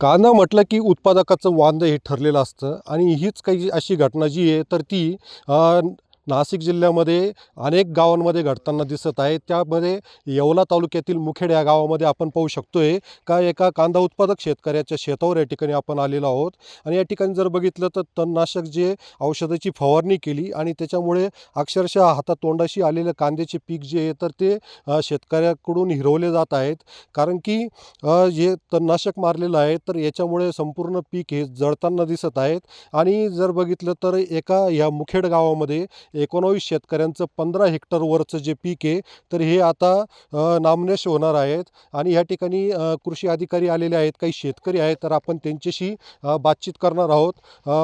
कांदा म्हटलं की उत्पादकाचं वांदं हे ठरलेलं असतं आणि हीच काही अशी घटना जी आहे तर ती नाशिक जिल्ह्यामध्ये अनेक गावांमध्ये घडताना दिसत आहे. त्यामध्ये येवला तालुक्यातील मुखेड या गावामध्ये आपण पाहू शकतो आहे का एका कांदा उत्पादक शेतकऱ्याच्या शेतावर या ठिकाणी आपण आलेलो आहोत. आणि या ठिकाणी जर बघितलं तर तणनाशक जे औषधाची फवारणी केली आणि त्याच्यामुळे अक्षरशः हातातोंडाशी आलेलं कांद्याचे पीक जे आहे तर ते शेतकऱ्याकडून हिरवले जात आहेत. कारण की जे तणनाशक मारलेलं आहे तर याच्यामुळे संपूर्ण पीक हे जळताना दिसत आहेत. आणि जर बघितलं तर एका या मुखेड गावामध्ये एकोणावीस शेतकऱ्यांचं पंधरा हेक्टरवरचं जे पीक आहे तर हे आता नामनेश होणार आहेत. आणि या ठिकाणी कृषी अधिकारी आलेले आहेत काही शेतकरी आहेत तर आपण त्यांच्याशी बातचीत करणार आहोत.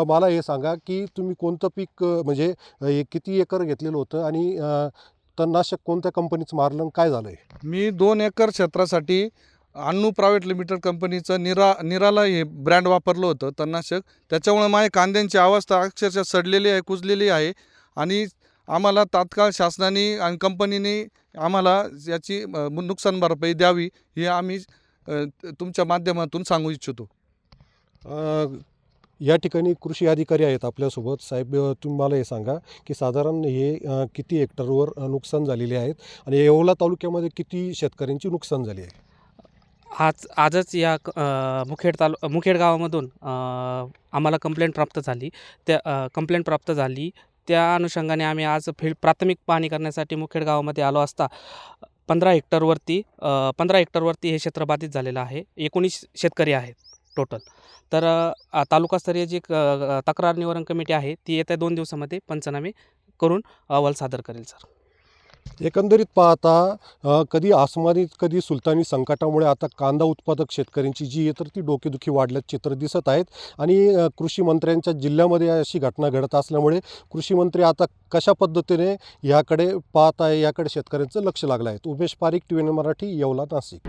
मला हे सांगा की तुम्ही कोणतं पीक म्हणजे हे किती एकर घेतलेलं होतं आणि तणनाशक कोणत्या कंपनीचं मारलं आणि काय झालं आहे मी दोन एकर क्षेत्रासाठी अण्णू प्रायव्हेट लिमिटेड कंपनीचं निरा निराला हे ब्रँड वापरलं होतं तणनाशक. त्याच्यामुळे माझ्या कांद्यांची अवस्था अक्षरशः सडलेली आहे कुजलेली आहे. आणि आम्हाला तात्काळ शासनाने आणि कंपनीने आम्हाला याची नुकसान भरपाई द्यावी हे आम्ही तुमच्या माध्यमातून सांगू इच्छितो. अ, या ठिकाणी कृषी अधिकारी आहेत आपल्यासोबत. साहेब अ, तुम्ही मला हे सांगा की साधारण हे किती हेक्टरवर नुकसान झालेले आहेत आणि येवला तालुक्यामध्ये किती शेतकऱ्यांची नुकसान झाली आहे? आज आजच या मुखेड तालु मुखेड गावामधून आम्हाला कंप्लेंट प्राप्त झाली. त्या कंप्लेंट प्राप्त झाली. त्या अनुषंगाने आम्ही आज फील्ड प्राथमिक पाहणी करण्यासाठी मुखेड गावामध्ये आलो असता. पंधरा हेक्टरवरती पंधरा हेक्टरवरती हे क्षेत्र बाधित झालेलं आहे. एकोणीस शेतकरी आहेत टोटल तर तालुकास्तरीय जी क- तक्रार निवारण कमिटी आहे ती येत्या दोन दिवसामध्ये पंचनामे करून अहवाल सादर करेल सर. एकंदरीत पाहता कधी आसमानी कधी सुलतानी संकटामुळे आता कांदा उत्पादक शेतकऱ्यांची जी आहे तर ती डोकेदुखी वाढल्याचं चित्र दिसत आहेत. आणि कृषीमंत्र्यांच्या कृषी मंत्र्यांच्या जिल्ह्यामध्ये अशी घटना घडत असल्यामुळे कृषी मंत्री आता कशा पद्धतीने याकडे पाहत आहे याकडे शेतकऱ्यांचं लक्ष लागलं आहे? Umesh Parik T V Marathi Yeola Nashik.